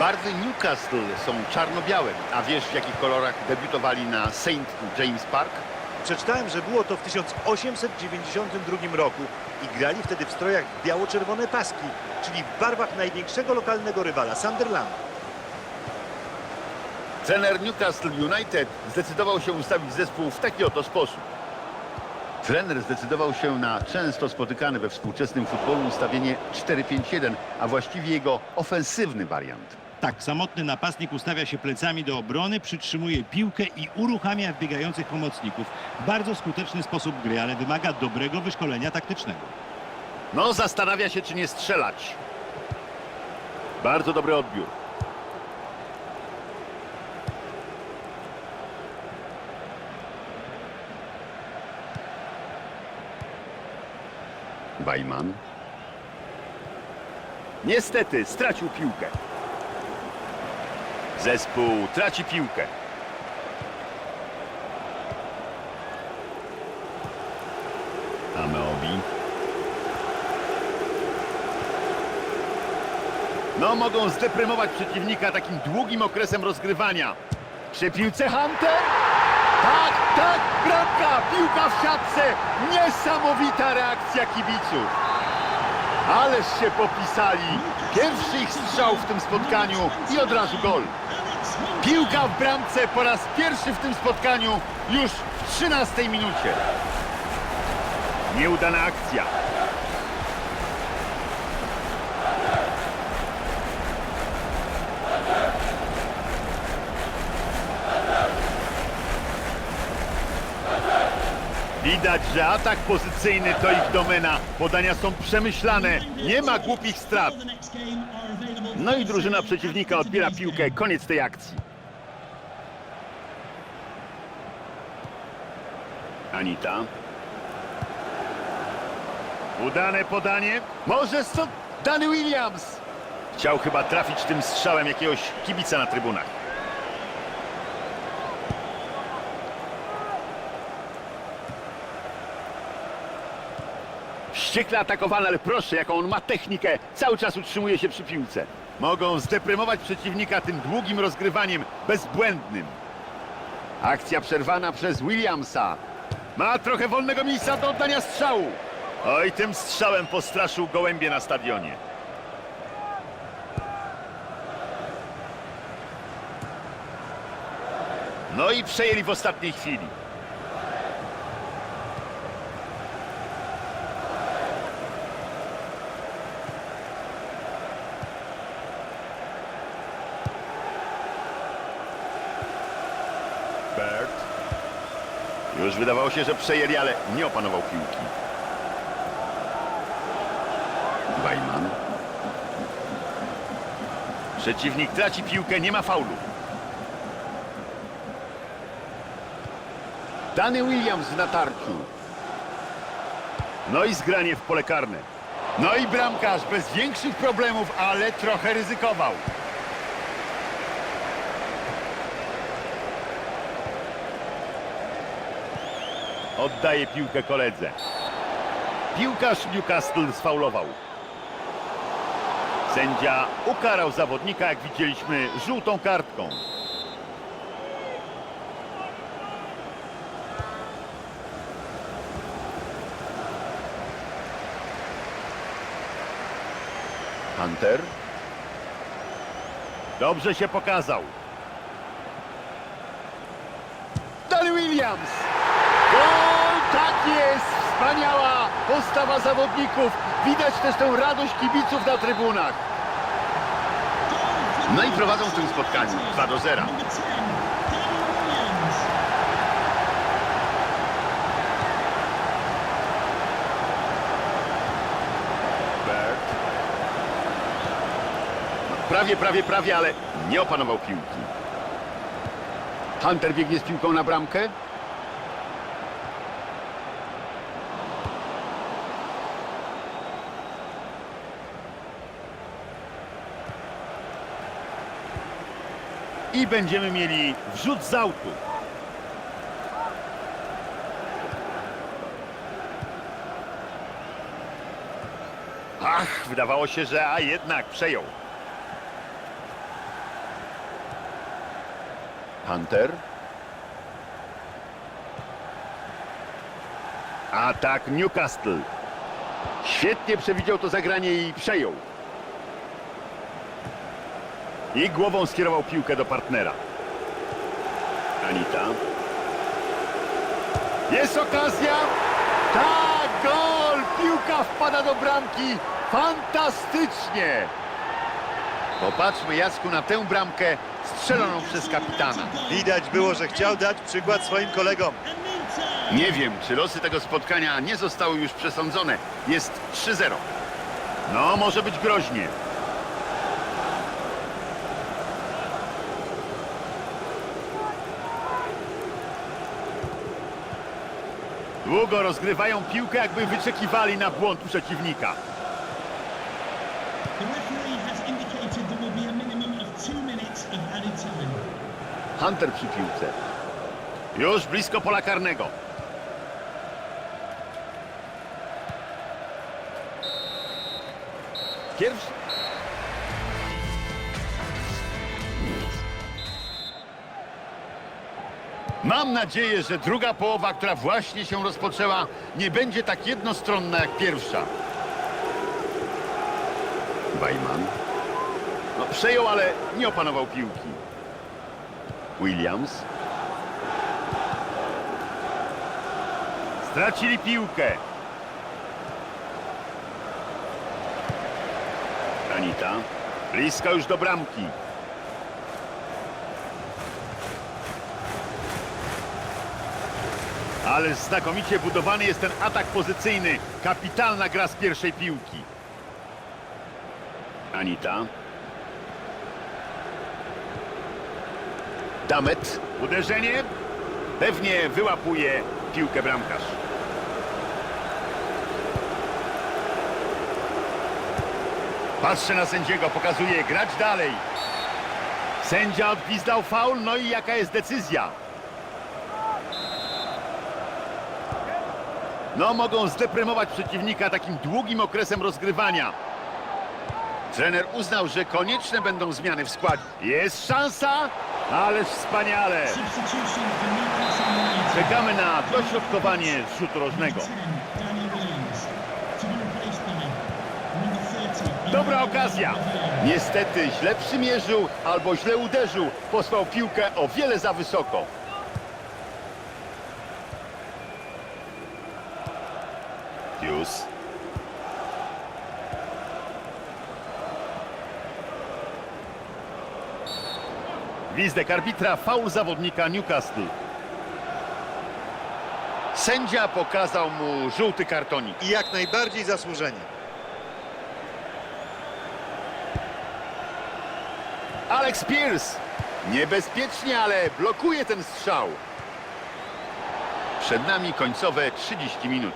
Barwy Newcastle są czarno-białe. A wiesz w jakich kolorach debiutowali na St. James Park? Przeczytałem, że było to w 1892 roku i grali wtedy w strojach biało-czerwone paski, czyli w barwach największego lokalnego rywala Sunderland. Trener Newcastle United zdecydował się ustawić zespół w taki oto sposób. Trener zdecydował się na często spotykane we współczesnym futbolu ustawienie 4-5-1, a właściwie jego ofensywny wariant. Tak, samotny napastnik ustawia się plecami do obrony, przytrzymuje piłkę i uruchamia wbiegających pomocników. Bardzo skuteczny sposób gry, ale wymaga dobrego wyszkolenia taktycznego. No, zastanawia się, czy nie strzelać. Bardzo dobry odbiór. Bajman. Niestety, stracił piłkę. Zespół traci piłkę. Ameobi. No, mogą zdeprymować przeciwnika takim długim okresem rozgrywania. Przy piłce Hunter? Tak, tak, bramka, piłka w siatce. Niesamowita reakcja kibiców. Ależ się popisali. Pierwszy ich strzał w tym spotkaniu i od razu gol. Piłka w bramce po raz pierwszy w tym spotkaniu już w 13 minucie. Nieudana akcja. Widać, że atak pozycyjny to ich domena. Podania są przemyślane. Nie ma głupich strat. No i drużyna przeciwnika odbiera piłkę. Koniec tej akcji. Anita. Udane podanie. Może co? Danny Williams. Chciał chyba trafić tym strzałem jakiegoś kibica na trybunach. Wściekle atakowany, ale proszę, jaką on ma technikę. Cały czas utrzymuje się przy piłce. Mogą zdeprymować przeciwnika tym długim rozgrywaniem, bezbłędnym. Akcja przerwana przez Williamsa. Ma trochę wolnego miejsca do oddania strzału. Oj, tym strzałem postraszył gołębie na stadionie. No i przejęli w ostatniej chwili. Bert. Już wydawało się, że przejęli, ale nie opanował piłki. Bajman. Przeciwnik traci piłkę, nie ma faulu. Danny Williams w natarciu. No i zgranie w pole karne. No i bramkarz bez większych problemów, ale trochę ryzykował. Oddaje piłkę koledze. Piłkarz Newcastle sfaulował. Sędzia ukarał zawodnika, jak widzieliśmy, żółtą kartką. Hunter. Dobrze się pokazał. Danny Williams! Tak jest! Wspaniała postawa zawodników. Widać też tę radość kibiców na trybunach. No i prowadzą w tym spotkaniu 2 do 0. Bert. No, Prawie, prawie, prawie, ale nie opanował piłki. Hunter biegnie z piłką na bramkę. I będziemy mieli wrzut z autu. Ach, wydawało się, że a jednak przejął. Hunter. Atak Newcastle. Świetnie przewidział to zagranie i przejął. I głową skierował piłkę do partnera. Anita. Jest okazja. Tak, gol! Piłka wpada do bramki. Fantastycznie! Popatrzmy, Jacku, na tę bramkę strzeloną przez kapitana. Widać było, że chciał dać przykład swoim kolegom. Nie wiem, czy losy tego spotkania nie zostały już przesądzone. Jest 3-0. No, może być groźnie. Długo rozgrywają piłkę, jakby wyczekiwali na błąd przeciwnika. Hunter przy piłce. Już blisko pola karnego. Pierwszy. Mam nadzieję, że druga połowa, która właśnie się rozpoczęła, nie będzie tak jednostronna jak pierwsza. Bajman. No, przejął, ale nie opanował piłki. Williams. Stracili piłkę. Anita. Blisko już do bramki. Ale znakomicie budowany jest ten atak pozycyjny. Kapitalna gra z pierwszej piłki. Anita. Damet. Uderzenie. Pewnie wyłapuje piłkę bramkarz. Patrzę na sędziego, pokazuje grać dalej. Sędzia odpizdał faul, no i jaka jest decyzja? No mogą zdeprymować przeciwnika takim długim okresem rozgrywania. Trener uznał, że konieczne będą zmiany w składzie. Jest szansa, ależ wspaniale. Czekamy na dośrodkowanie rzutu rożnego. 10, Danny Williams. To be replaced by number 30. Dobra okazja. Niestety źle przymierzył albo źle uderzył. Posłał piłkę o wiele za wysoko. Pius. Gwizdek arbitra, faul zawodnika Newcastle. Sędzia pokazał mu żółty kartonik. I jak najbardziej zasłużenie. Alex Pierce. Niebezpiecznie, ale blokuje ten strzał. Przed nami końcowe 30 minut.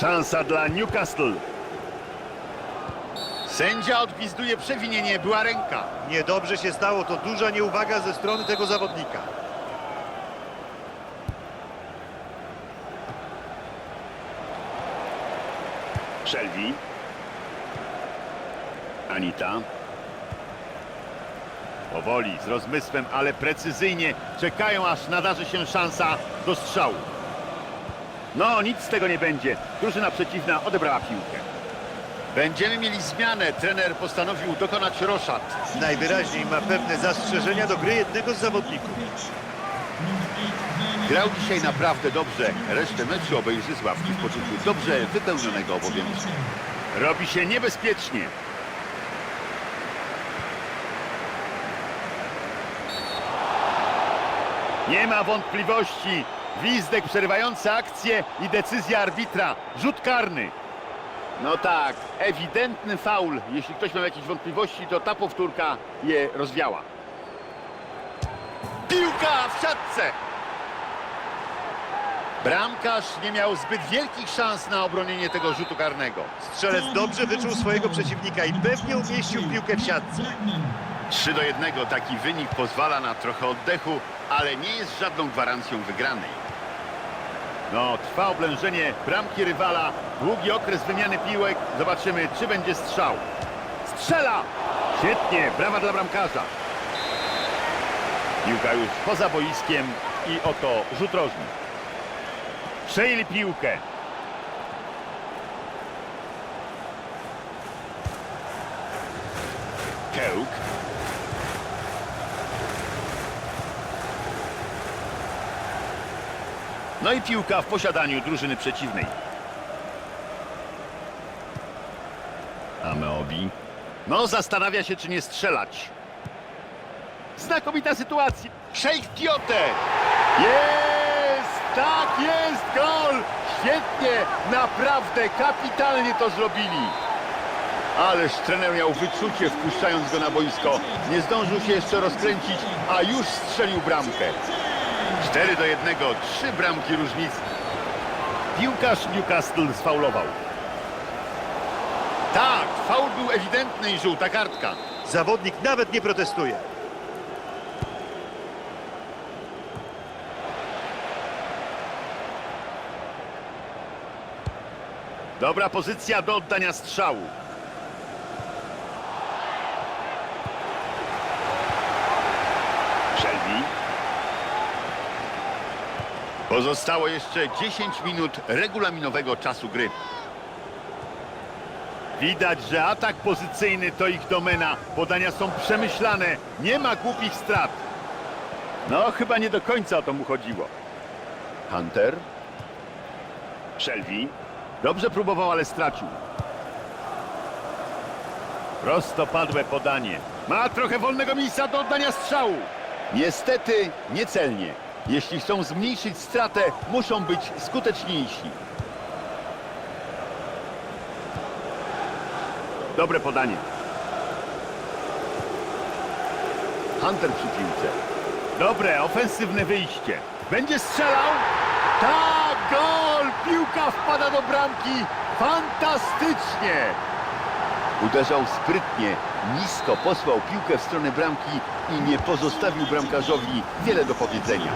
Szansa dla Newcastle. Sędzia odgwizduje przewinienie, była ręka. Niedobrze się stało, to duża nieuwaga ze strony tego zawodnika. Shelby. Anita. Powoli, z rozmysłem, ale precyzyjnie czekają, aż nadarzy się szansa do strzału. No, nic z tego nie będzie. Drużyna przeciwna odebrała piłkę. Będziemy mieli zmianę. Trener postanowił dokonać roszad. Najwyraźniej ma pewne zastrzeżenia do gry jednego z zawodników. Grał dzisiaj naprawdę dobrze. Resztę meczu obejrzy z ławki w poczuciu dobrze wypełnionego obowiązku. Robi się niebezpiecznie. Nie ma wątpliwości. Gwizdek przerywający akcję i decyzja arbitra. Rzut karny. No tak, ewidentny faul. Jeśli ktoś miał jakieś wątpliwości, to ta powtórka je rozwiała. Piłka w siatce! Bramkarz nie miał zbyt wielkich szans na obronienie tego rzutu karnego. Strzelec dobrze wyczuł swojego przeciwnika i pewnie umieścił piłkę w siatce. Blackman. 3 do 1 taki wynik pozwala na trochę oddechu, ale nie jest żadną gwarancją wygranej. No, trwa oblężenie bramki rywala, długi okres wymiany piłek. Zobaczymy, czy będzie strzał. Strzela! Świetnie, brawa dla bramkarza. Piłka już poza boiskiem i oto rzut rożny. Przejęli piłkę. Kełk. No i piłka w posiadaniu drużyny przeciwnej. Ameobi. No, zastanawia się, czy nie strzelać. Znakomita sytuacja. Sheikh Diote. Jest! Tak jest! Gol! Świetnie! Naprawdę kapitalnie to zrobili. Ależ trener miał wyczucie wpuszczając go na boisko. Nie zdążył się jeszcze rozkręcić, a już strzelił bramkę. 4 do 1, trzy bramki różnicy. Piłkarz Newcastle sfaulował. Tak, faul był ewidentny i żółta kartka. Zawodnik nawet nie protestuje. Dobra pozycja do oddania strzału. Shelby. Pozostało jeszcze 10 minut regulaminowego czasu gry. Widać, że atak pozycyjny to ich domena. Podania są przemyślane. Nie ma głupich strat. No, chyba nie do końca o to mu chodziło. Hunter. Shelby. Dobrze próbował, ale stracił. Prostopadłe podanie. Ma trochę wolnego miejsca do oddania strzału. Niestety niecelnie. Jeśli chcą zmniejszyć stratę, muszą być skuteczniejsi. Dobre podanie. Hunter przy piłce. Dobre, ofensywne wyjście. Będzie strzelał? Tak, gol! Piłka wpada do bramki. Fantastycznie! Uderzał sprytnie, nisko posłał piłkę w stronę bramki i nie pozostawił bramkarzowi wiele do powiedzenia.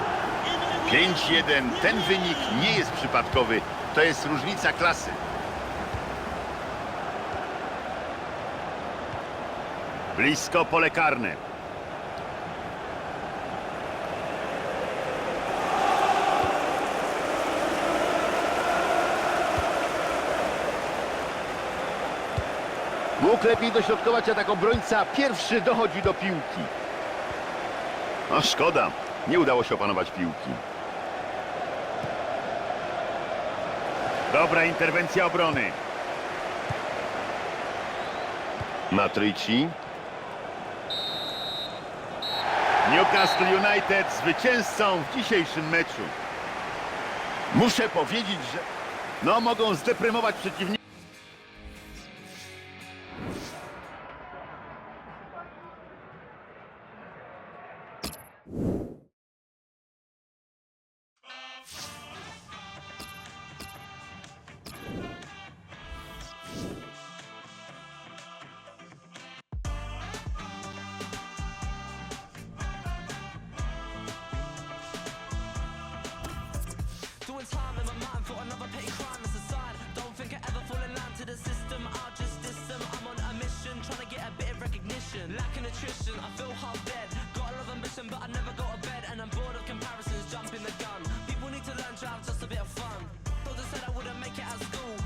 5-1. Ten wynik nie jest przypadkowy. To jest różnica klasy. Blisko pole karne. Mógł lepiej dośrodkować, a tak obrońca pierwszy dochodzi do piłki. A szkoda, nie udało się opanować piłki. Dobra interwencja obrony. Matrici. Newcastle United zwycięzcą w dzisiejszym meczu. Muszę powiedzieć, że no mogą zdeprymować przeciwnika. Lacking nutrition, I ever fall in line to the system. I just diss them. I'm on a mission, trying to get a bit of recognition. Lack of attrition. I feel half dead. Ambition, but I never go to bed. And I'm bored of comparisons, jumping the gun. People need to learn to have just a bit of fun. Thought they said I wouldn't make it at school.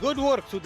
Good work to.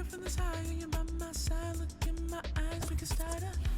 up from the side, and you're by my side. Look in my eyes, we can start a